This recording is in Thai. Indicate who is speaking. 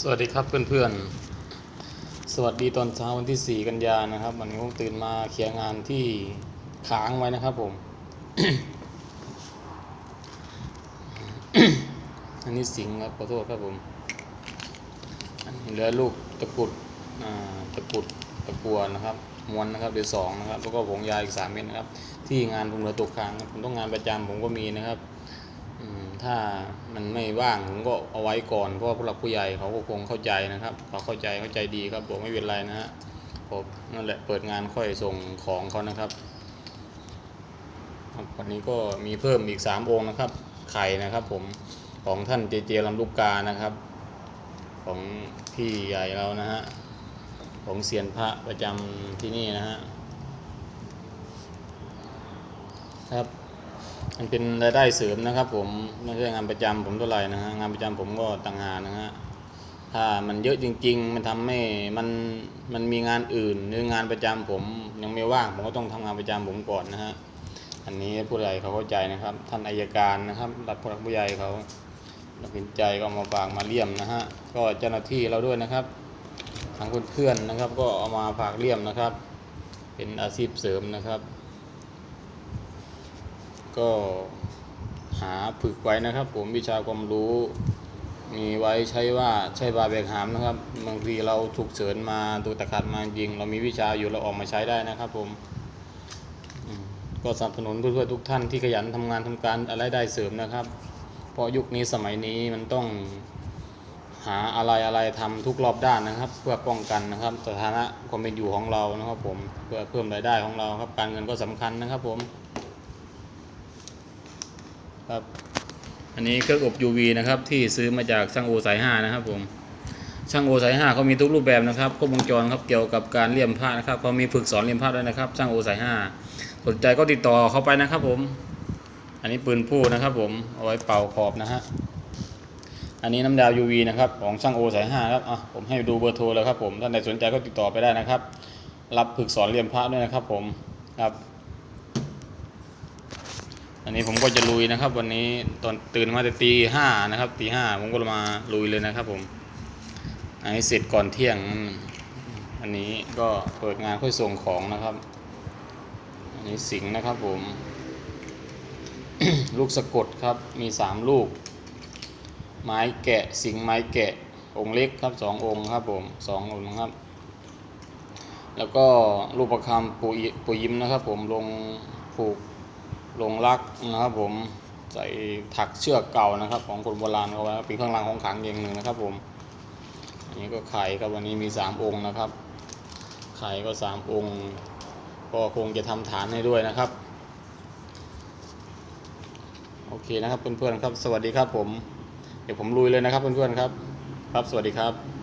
Speaker 1: สวัสดีครับเพื่อนๆ สวัสดีตอนเช้าวันที่ 4 กันยานะครับ วันนี้ผมตื่นมาเคลียร์งานที่ค้างไว้นะครับผม อันนี้สิงครับขอโทษครับผมอันนี้เหลือลูกตะกุดตะกุดตะกัวนะครับมวนนะครับเดือสองนะครับแล้วก็ผงยาอีกสามเม็ดนะครับ ที่งานผมเหลือตกค้างผมต้องงานประจำผมก็มีนะครับ ถ้ามันไม่ว่างผมก็เอาไว้ก่อนเพราะว่าผู้หลักผู้ใหญ่เขาก็คงเข้าใจนะครับเขาเข้าใจเข้าใจดีครับบอกไม่เป็นไรนะฮะผมนั่นแหละเปิดงานค่อยส่งของเขานะครับวันนี้ก็มีเพิ่มอีกสามองค์นะครับ ไข่นะครับผมของท่านเจเจลำลูกกานะครับ ของพี่ใหญ่เรานะฮะของเซียนพระประจำที่นี่นะฮะครับ มันเป็นรายได้เสริมนะครับ ผมไม่ใช่งานประจำผมเท่าไหร่นะฮะงานประจำผมก็ต่างหากนะฮะถ้ามันเยอะจริง ๆ มันทำให้มันมันมีงานอื่นหรืองานประจำผมยังไม่ว่างผมก็ต้องทำงานประจำผมก่อนนะฮะอันนี้ผู้ใหญ่เขาเข้าใจนะครับ ท่านอายการนะครับรับผู้หลักผู้ใหญ่เขาตัดสินใจก็เอามาฝากมาเลี่ยมนะฮะก็เจ้าหน้าที่เราด้วยนะครับทางเพื่อนๆนะครับ ก็เอามาฝากเลี่ยมนะครับ เป็นอาชีพเสริมนะครับ ก็หาฝึกไว้นะครับ ผมวิชาความรู้ มีไว้ใช้ว่าใช้บาแบกหามนะครับบางทีเราถูกเฉินมาถูกตะขัดมาจริง เรามีวิชาอยู่เราออกมาใช้ได้นะครับ ผมก็สนับสนุนเพื่อนๆทุกท่านที่ขยันทำงานทำการอะไรได้เสริมนะครับ เพราะยุคนี้สมัยนี้มันต้องหาอะไรอะไรทำทุกรอบด้านนะครับ เพื่อป้องกันนะครับ สถานะความเป็นอยู่ของเรานะครับ ผมเพื่อเพิ่มรายได้ของเราครับการเงินก็สำคัญนะครับ ผม ครับ อันนี้เครื่องอบ UV นะครับ ที่ซื้อมาจากช่างโอสายห้านะครับผมช่างโอสายห้าเขามีทุกรูปแบบนะครับครบวงจรครับเกี่ยวกับการเลี่ยมผ้านะครับเขามีฝึกสอนเลี่ยมผ้าด้วยนะครับช่างโอสายห้าสนใจก็ติดต่อเขาไปนะครับผม อันนี้ปืนผู้นะครับผมเอาไว้เป่าขอบนะฮะอันนี้น้ำยา UV นะครับของช่างโอสายห้าครับอะผมให้ดูเบอร์โทรแล้วครับผมท่านใดสนใจก็ติดต่อไปได้นะครับ รับฝึกสอนเลี่ยมผ้าด้วยนะครับผมครับ อันนี้ผมก็จะลุยนะครับ วันนี้ตอนตื่นมาแต่ตีห้านะครับตีห้าผมก็มาลุยเลยนะครับ ผมอันนี้เสร็จก่อนเที่ยง อันนี้ก็เปิดงานค่อยส่งของนะครับ อันนี้สิงนะครับผม ลูกสะกดครับมีสามลูก ไม้แกะสิงไม้แกะองค์เล็กครับสององค์ครับผมสององค์ครับ แล้วก็รูปประคำปูยิปูยิ้มนะครับ ผมลงผูก ลงรักนะครับผมใส่ถักเชือกเก่านะครับ ของคนโบราณเอาไว้เป็นเครื่องรางของขลังอย่างหนึ่งนะครับผมอันนี้ก็ไข่ครับวันนี้มีสามองค์นะครับไข่ก็สามองค์ ก็คงจะทำฐานให้ด้วยนะครับ โอเคนะครับเพื่อนๆครับ สวัสดีครับผม เดี๋ยวผมลุยเลยนะครับเพื่อนๆครับ ครับสวัสดีครับ